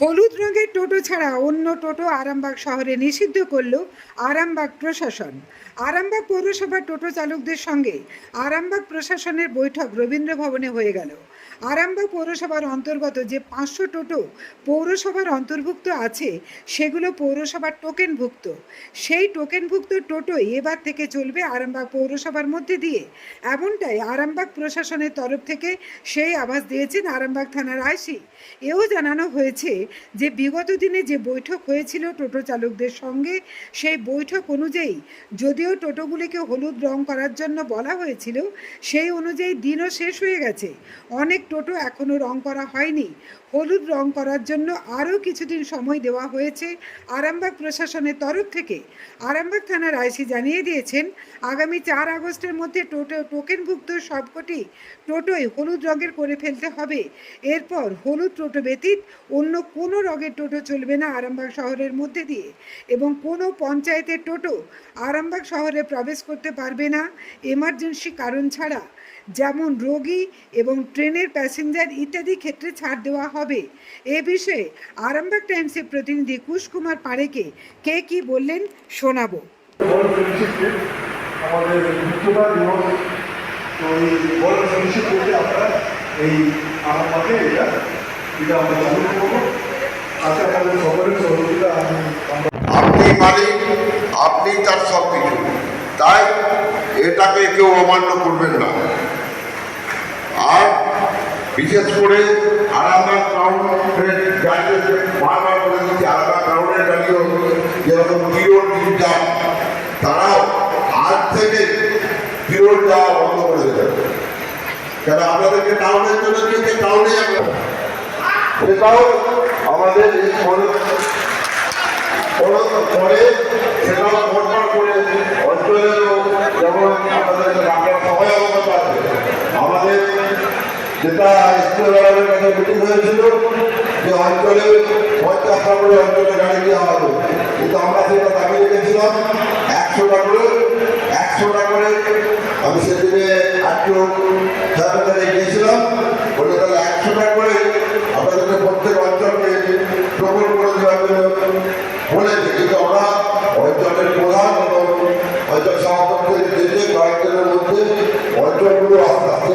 হলুদ রঙের টোটো ছাড়া অন্য টোটো আরামবাগ শহরে নিষিদ্ধ করল আরামবাগ প্রশাসন। আরামবাগ পৌরসভার টোটো চালকদের সঙ্গে আরামবাগ প্রশাসনের বৈঠক রবীন্দ্র ভবনে হয়ে গেল। আরামবাগ পৌরসভার অন্তর্গত যে পাঁচশো টোটো পৌরসভার অন্তর্ভুক্ত আছে, সেগুলো পৌরসভার টোকেনভুক্ত সেই টোকেনভুক্ত টোটোই এবার থেকে চলবে আরামবাগ পৌরসভার মধ্যে দিয়ে। এমনটাই আরামবাগ প্রশাসনের তরফ থেকে সেই আভাস দিয়েছেন আরামবাগ থানার আইসি। এও জানানো হয়েছে যে বিগত দিনে যে বৈঠক হয়েছিল টোটো চালকদের সঙ্গে, সেই বৈঠক অনুযায়ী যদিও টোটোগুলিকে হলুদ রং করার জন্য বলা হয়েছিল, সেই অনুযায়ী দিনও শেষ হয়ে গেছে। অনেক টোটো এখনও রং করা হয়নি। হলুদ রং করার জন্য আরও কিছুদিন সময় দেওয়া হয়েছে আরামবাগ প্রশাসনের তরফ থেকে। আরামবাগ থানার আইসি জানিয়ে দিয়েছেন, আগামী চার আগস্টের মধ্যে টোটো, টোকেনভুক্ত সবকটি টোটোই হলুদ রঙের করে ফেলতে হবে। এরপর হলুদ টোটো ব্যতীত অন্য কোনো রঙের টোটো চলবে না আরামবাগ শহরের মধ্যে দিয়ে এবং কোনো পঞ্চায়েতের টোটো আরামবাগ শহরে প্রবেশ করতে পারবে না, এমার্জেন্সি কারণ ছাড়া। যেমন রোগী এবং ট্রেনের প্যাসেঞ্জার ইত্যাদি ক্ষেত্রে ছাড় দেওয়া হবে। এ বিষয়ে আরামবাগ টাইমসের প্রতিনিধি কুশ কুমার পাড়েকে কে কি বললেন শোনাবো। বড় ফ্রেন্ডশিপকে আমাদের তো এই বড় ফ্রেন্ডশিপ করতে আমরা এই আমাকে এটা এটা আমরা চালু করব। আজকে আমাদের সকলের সহযোগিতা আপনি মালিক আপনি তার সব কিছু। তাই এটাকে কেউ অমান্য করবেন না। বিশেষ করে আরামবাগ টাউনের গাড়িতে বারবার করে দিচ্ছি আরামবাগ টাউনের গাড়িও যেরকম কিরোর যান তারাও আজ থেকে কিরোর যাওয়া বন্ধ করে দেবে। কেন আপনাদেরকে টাউনের জন্য দিয়েছে টাউনে সেটাও আমাদের এই পরে সেটাও পরপর করে অঞ্চলেরও যেমন আমাদের সবাই অবগত আছে, আমাদের যেটা ইস্তেদারের কাছে মিটিং হয়েছিল, যে অঞ্চলে পঞ্চাশটা করে অঞ্চলে গাড়ি দেওয়া হবে। কিন্তু আমরা সেটা দাবি রেখেছিলাম। একশোটা করে একশোটা করে আমি সেদিনে একটু সাহেবের গিয়েছিলাম বলে তাহলে একশোটা করে আপনাদেরকে প্রত্যেক অঞ্চলকে করে দেওয়ার জন্য বলেছে। কিন্তু আমরা অঞ্চলের প্রধান এবং অঞ্চল সভাপতিদের দিতে কয়েকদিনের মধ্যে অঞ্চলগুলো আস্তে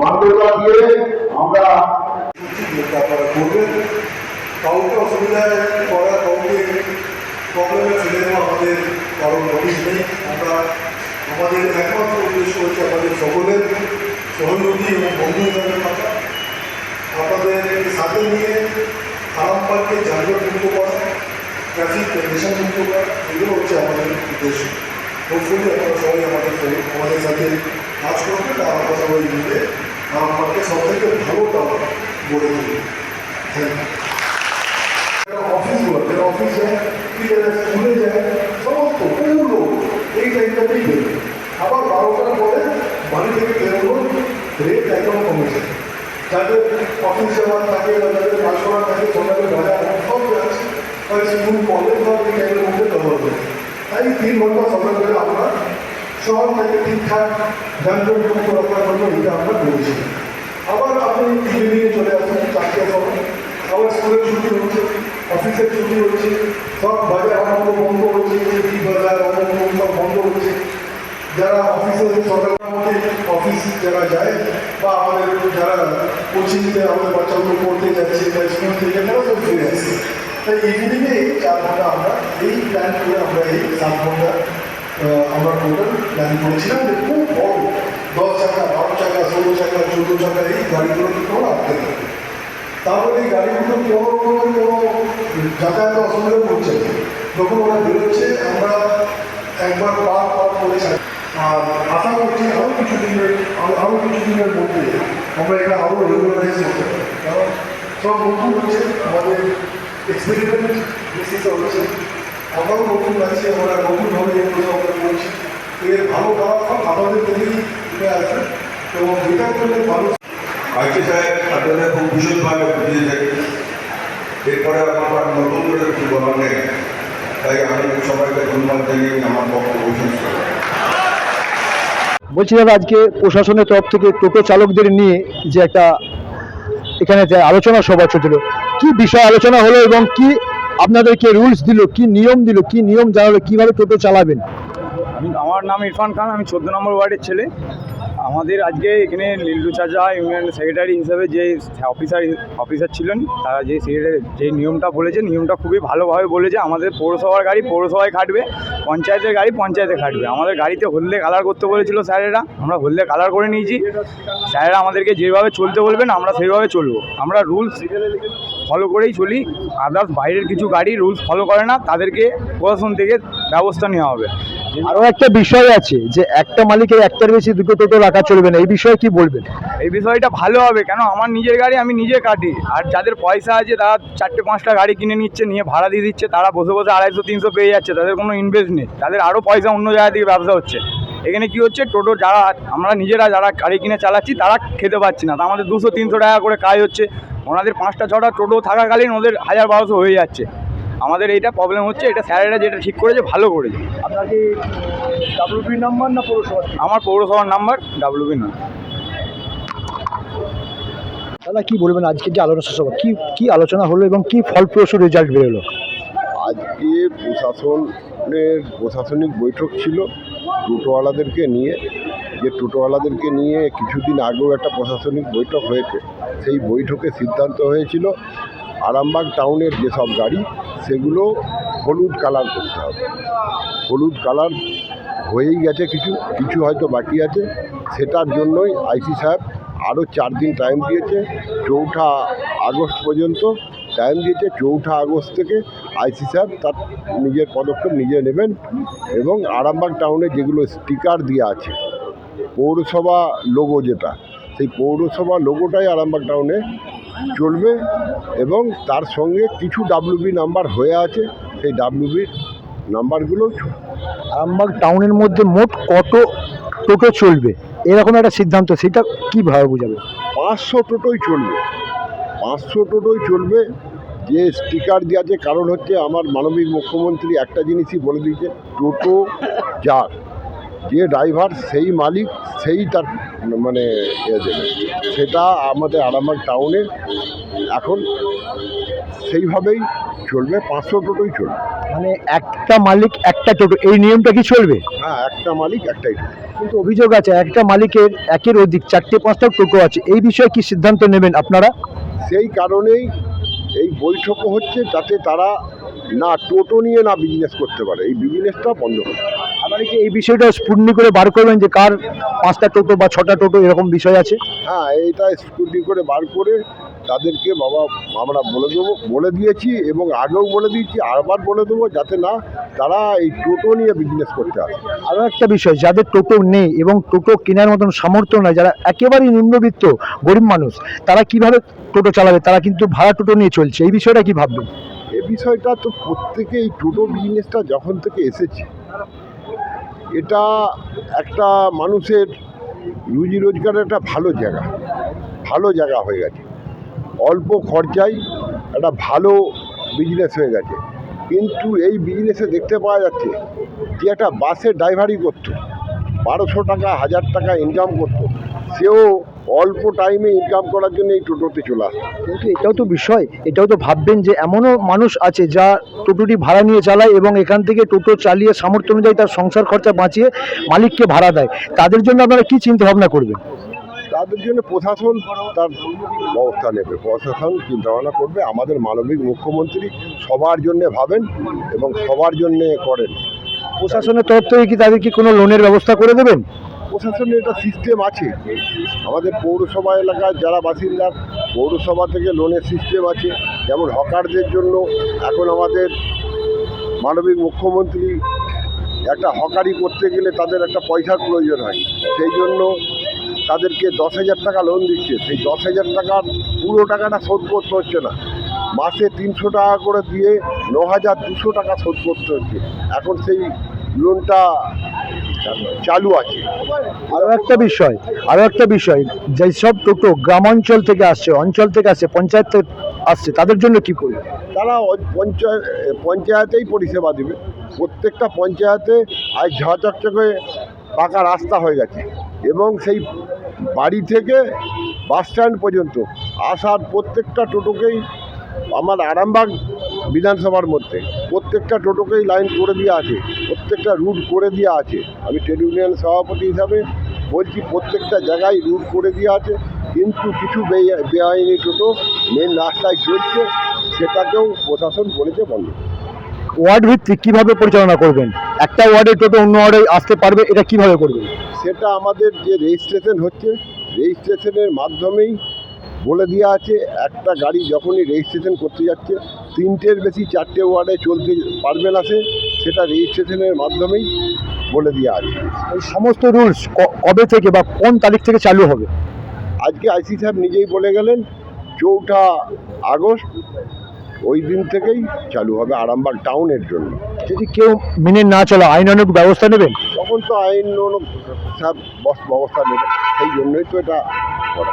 মান্যতা দিয়ে আমরা আপনারা করবেন কাউকে অসুবিধায় করা, কাউকে প্রবলেমে ফেলে দেওয়া আমাদের কারণ নোটিশ নেই। আমরা আমাদের একমাত্র উদ্দেশ্য হচ্ছে আমাদের সকলের সহযোগী এবং বন্ধু হিসাবে থাকা। আপনাদের সাথে নিয়ে আরামবাগকে যানজট মুক্ত করা ট্রাফিক কন্ডিশন মুক্ত করা, এগুলো হচ্ছে আমাদের উদ্দেশ্য। হোপফুলি আপনারা সবাই আমাদের আমাদের সাথে কাজ করবেন, আর আমরা সবাই মিলে আরামবাগকে সব থেকে ভালো টাউন গড়ে তুলবে থ্যাংক যারা অফিস যায় কি যারা স্কুলে যায়, সমস্ত বহু লোক এই টাইমটাতেই বেরোবে আবার বারোটার পরে বাড়ি থেকে বেরোলো রেট একদম কমেছে যাদের অফিস যাওয়ার থাকে বা যাদের কাজ করার থাকে সকালে বাজার, সব যাচ্ছে। স্কুল কলেজ বা এই টাইমের মধ্যে ব্যবহার করে। তাই তিন ঘণ্টা ধরে আমরা শহর থেকে ঠিকঠাক যানজট মুক্ত রাখার জন্য এটা আমরা করেছি। আবার আপনি ইভিনিংয়ে চলে আসুন চারটে সময় আবার স্কুলের ছুটি হচ্ছে অফিসের ছুটি হচ্ছে, সব বাজার অনন্ত বন্ধ হচ্ছে কি বাজার অনন্ত সব বন্ধ হচ্ছে। যারা অফিসে সকালের মধ্যে অফিস যারা যায়, বা আমাদের যারা কোচিংতে আমাদের বাচ্চাগুলো পড়তে যাচ্ছে, বা স্কুল থেকে তারা সব ফিরে আসছে তাই ইভিনিংয়ে এই চার ঘণ্টা আমরা, এই প্ল্যান করে আমরা এই সাত ঘণ্টা আমরা টোটাল প্ল্যান করেছিলাম যে খুব বড়, দশ চাকা, বারো চাকা, ষোলো চাকা, চোদ্দ চাকা এই গাড়িগুলো কিন্তু আটকে থাকবে তারপরে এই গাড়িগুলো কোনো রকমের কোনো যাতায়াত অসুবিধা করছে না। যখন ওরা বেরোচ্ছে, আমরা একবার পার পার করেছে আর আশা করছি আরও কিছু দিনের আরও- আরও কিছু দিনের মধ্যে আমরা এটা আরও রেগুলারাইজ করতে পারি কারণ সব নতুন হচ্ছে আমাদের এক্সপেরিমেন্ট বেসিসে হচ্ছে আমরাও নতুন আছি আমরা নতুনভাবে এগুলো আমরা করছি। এর ভালো ফলাফল আমাদের থেকেই উঠে আসবে এবং জন্য মানুষ সাহেব আপনাদের খুব ভীষণভাবে বুঝিয়েছেন এরপরে আমার নতুন করে কিছু বলার নেই। তাই আমি সবাইকে ধন্যবাদ জানিয়ে আমার বক্তব্য শেষ করলাম। বলছি দাদা আজকে প্রশাসনের তরফ থেকে টোটো চালকদের নিয়ে যে একটা এখানে যে আলোচনা সভা চলছিল কি বিষয় আলোচনা হলো এবং কি আপনাদেরকে রুলস দিল, কি নিয়ম দিল, কি নিয়ম জানালো, কীভাবে টোটো চালাবেন? আমি আমার নাম ইরফান খান, আমি চোদ্দ নম্বর ওয়ার্ডের ছেলে। আমাদের আজকে এখানে লিল্লু চাচা ইউনিয়ন সেক্রেটারি হিসেবে যে অফিসার অফিসার ছিলেন, তারা যে সেক্রেটারি, যে নিয়মটা বলেছে নিয়মটা খুবই ভালোভাবে বলেছে। আমাদের পৌরসভার গাড়ি পৌরসভায় খাটবে, পঞ্চায়েতের গাড়ি পঞ্চায়েতে খাটবে। আমাদের গাড়িতে হলদে কালার করতে বলেছিল স্যারেরা, আমরা হলদে কালার করে নিয়েছি। স্যারেরা আমাদেরকে যেভাবে চলতে বলবেন, আমরা সেইভাবে চলবো। আমরা রুলস ফলো করেই চলি, আদার্স বাইরের কিছু গাড়ি রুলস ফলো করে না, তাদেরকে প্রশাসন থেকে ব্যবস্থা নেওয়া হবে। আরও একটা বিষয় আছে যে একটা মালিকের একটার বেশি দুটো টোটো রাখা চলবে না এই বিষয়ে কি বলবেন? এই বিষয়টা ভালো হবে কেন আমার নিজের গাড়ি আমি নিজে কাটি আর যাদের পয়সা আছে তারা চারটে পাঁচটা গাড়ি কিনে নিচ্ছে নিয়ে ভাড়া দিয়ে দিচ্ছে তারা বসে বসে আড়াইশো তিনশো পেয়ে যাচ্ছে তাদের কোনো ইনভেস্ট নেই তাদের আরও পয়সা অন্য জায়গা থেকে ব্যবসা হচ্ছে। এখানে কি হচ্ছে টোটো যারা আমরা নিজেরা যারা গাড়ি কিনে চালাচ্ছি তারা খেতে পাচ্ছি না আমাদের দুশো তিনশো টাকা করে কাজ হচ্ছে ওনাদের পাঁচটা ছটা টোটো থাকাকালীন ওদের হাজার বারোশো হয়ে যাচ্ছে। আমাদের এইটা প্রবলেম হচ্ছে এটা স্যারেরা যেটা ঠিক করেছে ভালো করেছে। আপনার কি ডাব্লিউপি নাম্বার না পৌরসভা? আমার পৌরসভার নাম্বার ডাব্লিউবি নয় দাদা কি বলবেন আজকে যে আলোচনা সভা? কি কি আলোচনা হলো এবং কি ফলপ্রসূ রেজাল্ট বেরোলো? আজকে প্রশাসনের প্রশাসনিক বৈঠক ছিল টোটোওয়ালাদেরকে নিয়ে। যে টোটোওয়ালাদেরকে নিয়ে কিছুদিন আগেও একটা প্রশাসনিক বৈঠক হয়েছে। সেই বৈঠকে সিদ্ধান্ত হয়েছিল আরামবাগ টাউনের যেসব গাড়ি সেগুলো হলুদ কালার করতে হবে। হলুদ কালার হয়েই গেছে কিছু কিছু হয়তো বাকি আছে। সেটার জন্যই আইসি সাহেব আরও চার দিন টাইম দিয়েছে। চৌঠা আগস্ট পর্যন্ত টাইম দিয়েছে। চৌঠা আগস্ট থেকে আইসি সাহেব তার নিজের পদক্ষেপ নিজে নেবেন এবং আরামবাগ টাউনে যেগুলো স্টিকার দেওয়া আছে, পৌরসভা লোগো যেটা, সেই পৌরসভা লোগোটাই আরামবাগ টাউনে চলবে এবং তার সঙ্গে কিছু ডাব্লিউবি নাম্বার হয়ে আছে সেই ডাব্লিউবির নাম্বারগুলো আরামবাগ টাউনের মধ্যে মোট কত টোটো চলবে? এরকম একটা সিদ্ধান্ত সেটা কীভাবে বোঝাবে? পাঁচশো টোটোই চলবে। পাঁচশো টোটোই চলবে। যে স্টিকার দেওয়া আছে কারণ হচ্ছে আমার মানবিক মুখ্যমন্ত্রী একটা জিনিসই বলে দিয়েছে টোটো যার যে ড্রাইভার সেই মালিক সেই তার মানে ইয়ে দেবে। সেটা আমাদের আরামবাগ টাউনে এখন সেইভাবেই চলবে পাঁচশো টোটোই চলবে। মানে একটা মালিক একটা টোটো এই নিয়মটা কি চলবে? হ্যাঁ একটা মালিক একটাই টোটো। কিন্তু অভিযোগ আছে একটা মালিকের একের অধিক চারটে পাঁচটা টোটো আছে। এই বিষয়ে কি সিদ্ধান্ত নেবেন আপনারা? সেই কারণেই এই বৈঠকও হচ্ছে যাতে তারা না টোটো নিয়ে না বিজনেস করতে পারে। এই বিজনেসটা বন্ধ করে আপনারা কি এই বিষয়টা স্পুটনি করে বার করবেন যে কার পাঁচটা টোটো বা ছটা টোটো এরকম বিষয় আছে? হ্যাঁ এইটা স্কুটি করে বার করে তাদেরকে বাবা আমরা বলে দেবো বলে দিয়েছি এবং আগেও বলে দিয়েছি আরবার বলে দেবো যাতে না তারা এই টোটো নিয়ে বিজনেস করতে আসে। আরও একটা বিষয় যাদের টোটো নেই এবং টোটো কেনার মতন সামর্থ্য নয় যারা একেবারেই নিম্নবিত্ত গরিব মানুষ তারা কীভাবে টোটো চালাবে? তারা কিন্তু ভাড়া টোটো নিয়ে চলছে এই বিষয়টা কি ভাববেন? এ বিষয়টা তো প্রত্যেকে এই টোটো বিজনেসটা যখন থেকে এসেছে এটা একটা মানুষের রুজি রোজগারের একটা ভালো জায়গা। ভালো জায়গা হয়ে গেছে। অল্প খরচায় একটা ভালো বিজনেস হয়ে গেছে। কিন্তু এই বিজনেসে দেখতে পাওয়া যাচ্ছে যে একটা বাসে ড্রাইভারি করতো। বারোশো টাকা, হাজার টাকা ইনকাম করতো। সেও অল্প টাইমে ইনকাম করার জন্য এই টোটোতে চলে আসতো কিন্তু এটাও তো বিষয়। এটাও তো ভাববেন যে এমনও মানুষ আছে যা টোটোটি ভাড়া নিয়ে চালায় এবং এখান থেকে টোটো চালিয়ে সামর্থ্য অনুযায়ী তার সংসার খরচা বাঁচিয়ে মালিককে ভাড়া দেয়। তাদের জন্য আপনারা কি চিন্তা ভাবনা করবেন? তাদের জন্য প্রশাসন তার ব্যবস্থা নেবে। প্রশাসন চিন্তাভাবনা করবে। আমাদের মানবিক মুখ্যমন্ত্রী সবার জন্যে ভাবেন এবং সবার জন্যে করেন। প্রশাসনের তরফ থেকে কি তাদের কি কোনো লোনের ব্যবস্থা করে দেবেন? প্রশাসনের একটা সিস্টেম আছে। আমাদের পৌরসভা এলাকায় যারা বাসিন্দা, পৌরসভা থেকে লোনের সিস্টেম আছে। যেমন হকারদের জন্য এখন আমাদের মানবিক মুখ্যমন্ত্রী একটা হকারি করতে গেলে তাদের একটা পয়সার প্রয়োজন হয়। সেই জন্য তাদেরকে দশ হাজার টাকা লোন দিচ্ছে। সেই দশ হাজার টাকার পুরো টাকাটা শোধ করতে হচ্ছে না। মাসে তিনশো টাকা করে দিয়ে ন হাজার দুশো টাকা শোধ করতে হচ্ছে। এখন সেই লোনটা চালু আছে। আরও একটা বিষয় আরও একটা বিষয় যেসব টোটো গ্রামাঞ্চল থেকে আসছে অঞ্চল থেকে আসছে পঞ্চায়েত থেকে আসছে তাদের জন্য কি করবে? তারা পঞ্চায়েত পঞ্চায়েতেই পরিষেবা দেবে। প্রত্যেকটা পঞ্চায়েতে আজ ঝড় চকচকে পাকা রাস্তা হয়ে গেছে এবং সেই বাড়ি থেকে বাস স্ট্যান্ড পর্যন্ত আসার প্রত্যেকটা টোটোকেই আমার আরামবাগ বিধানসভার মধ্যে। প্রত্যেকটা টোটোকেই লাইন করে দেওয়া আছে প্রত্যেকটা রুট করে দেওয়া আছে। আমি ট্রেড ইউনিয়ন সভাপতি হিসাবে বলছি প্রত্যেকটা জায়গায় রুট করে দেওয়া আছে কিন্তু কিছু বেআইনি টোটো মেন রাস্তায় চলছে সেটাকেও প্রশাসন বলেছে বন্ধ। ওয়ার্ড ভিত্তিক কীভাবে পরিচালনা করবেন? একটা ওয়ার্ডে টোটো অন্য ওয়ার্ডে আসতে পারবে এটা কীভাবে করবেন? সেটা আমাদের যে রেজিস্ট্রেশন হচ্ছে রেজিস্ট্রেশনের মাধ্যমেই বলে দেওয়া আছে একটা গাড়ি যখনই রেজিস্ট্রেশন করতে যাচ্ছে তিনটের বেশি চারটে ওয়ার্ডে চলতে পারবে না সে সেটা রেজিস্ট্রেশনের মাধ্যমেই বলে দেওয়া আছে। এই সমস্ত রুলস কবে থেকে বা কোন তারিখ থেকে চালু হবে? আজকে আইসি সাহেব নিজেই বলে গেলেন চৌঠা আগস্ট ওই দিন থেকেই চালু হবে আরামবাগ টাউনের জন্য। যদি কেউ মেনে না চলা আইনানুক ব্যবস্থা নেবেন? তখন তো আইন সব বস- ব্যবস্থা নেবে সেই জন্যই তো এটা করা।